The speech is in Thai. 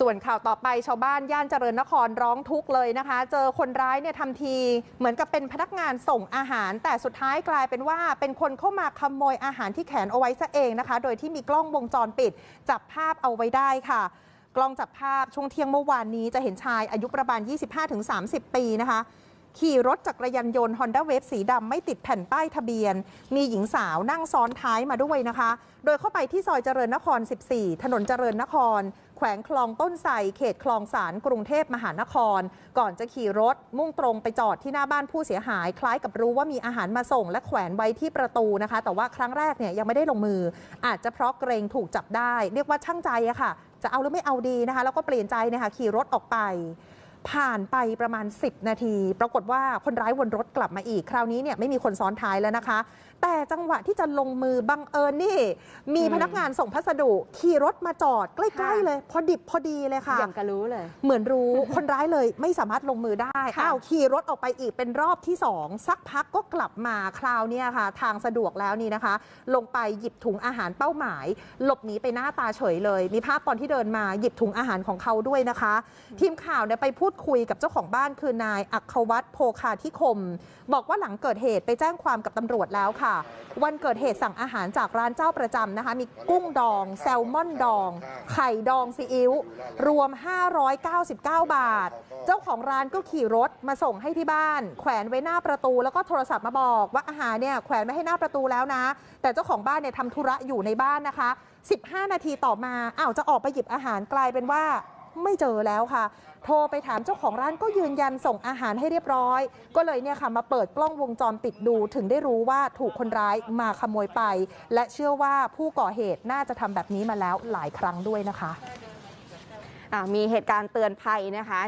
ส่วนข่าวต่อไปชาวบ้านย่านเจริญนครร้องทุกข์เลยนะคะ เจอคนร้ายเนี่ยทำทีเหมือนกับเป็นพนักงานส่งอาหาร แต่สุดท้ายกลายเป็นว่าเป็นคนเข้ามาขโมยอาหารที่แขวนเอาไว้ซะเองนะคะ โดยที่มีกล้องวงจรปิด จับภาพเอาไว้ได้ค่ะ กล้องจับภาพช่วงเที่ยงเมื่อวานนี้จะเห็นชายอายุประมาณ 25-30 ปีนะคะ ขี่รถจักรยานยนต์ Honda Wave สีดำไม่ติดแผ่นป้ายทะเบียน มีหญิงสาวนั่งซ้อนท้ายมาด้วยนะคะ โดยเข้าไปที่ซอยเจริญนคร 14 ถนนเจริญนคร แขวงคลองต้นไทรเขตคลองสารกรุงเทพมหานคร ก่อนจะขี่รถมุ่งตรงไปจอดที่หน้าบ้านผู้เสียหาย คล้ายกับรู้ว่ามีอาหารมาส่งและแขวนไว้ที่ประตูนะคะ แต่ว่าครั้งแรกเนี่ยยังไม่ได้ลงมือ อาจจะเพราะเกรงถูกจับได้ เรียกว่าช่างใจอะค่ะ จะเอาหรือไม่เอาดีนะคะ แล้วก็เปลี่ยนใจนะคะขี่รถออกไป ผ่านไปประมาณ 10 นาที ปรากฏว่าคนร้ายวนรถกลับมาอีก คราวนี้เนี่ยไม่มีคนซ้อนท้ายแล้วนะคะ แต่จังหวะที่จะลงมือบังเอิญนี่ มีอืมพนักงานส่งพัสดุ ขี่รถมาจอดใกล้ค่ะๆเลย พอดิบพอดีเลยค่ะ อย่างกะรู้เลย เหมือนรู้คนร้ายเลยไม่สามารถลงมือได้ค่ะ อ้าวขี่รถออกไปอีกเป็นรอบที่สองสักพักก็กลับมาคราวเนี้ยค่ะ ทางสะดวกแล้วนี่นะคะ ลงไปหยิบถุงอาหารเป้าหมาย หลบหนีไปหน้าตาเฉยเลย มีภาพตอนที่เดินมาหยิบถุงอาหารของเขาด้วยนะคะ ทีมข่าวเนี่ยไปพูดคุยกับเจ้าของบ้านคือนายอัควัตโพคาธิคม บอกว่าหลังเกิดเหตุไปแจ้งความกับตำรวจแล้วค่ะ วันเกิดเหตุสั่งอาหารจากร้านเจ้าประจำนะคะ มีกุ้งดอง แซลมอนดอง ไข่ดองซีอิ๊วรวม 599 บาท เจ้าของร้านก็ขี่รถมาส่งให้ที่บ้าน แขวนไว้หน้าประตูแล้วก็โทรศัพท์มาบอกว่าอาหารเนี่ยแขวนไว้ให้หน้าประตูแล้วนะ แต่เจ้าของบ้านเนี่ยทำธุระอยู่ในบ้านนะคะ 15 นาทีต่อมาอ้าวจะออกไปหยิบอาหารกลายเป็นว่า ไม่เจอแล้วค่ะ โทรไปถามเจ้าของร้านก็ยืนยันส่งอาหารให้เรียบร้อย ก็เลยเนี่ยค่ะมาเปิดกล้องวงจรปิดดู ถึงได้รู้ว่าถูกคนร้ายมาขโมยไป และเชื่อว่าผู้ก่อเหตุน่าจะทำแบบนี้มาแล้วหลายครั้งด้วยนะคะ อะมีเหตุการณ์เตือนภัยนะคะ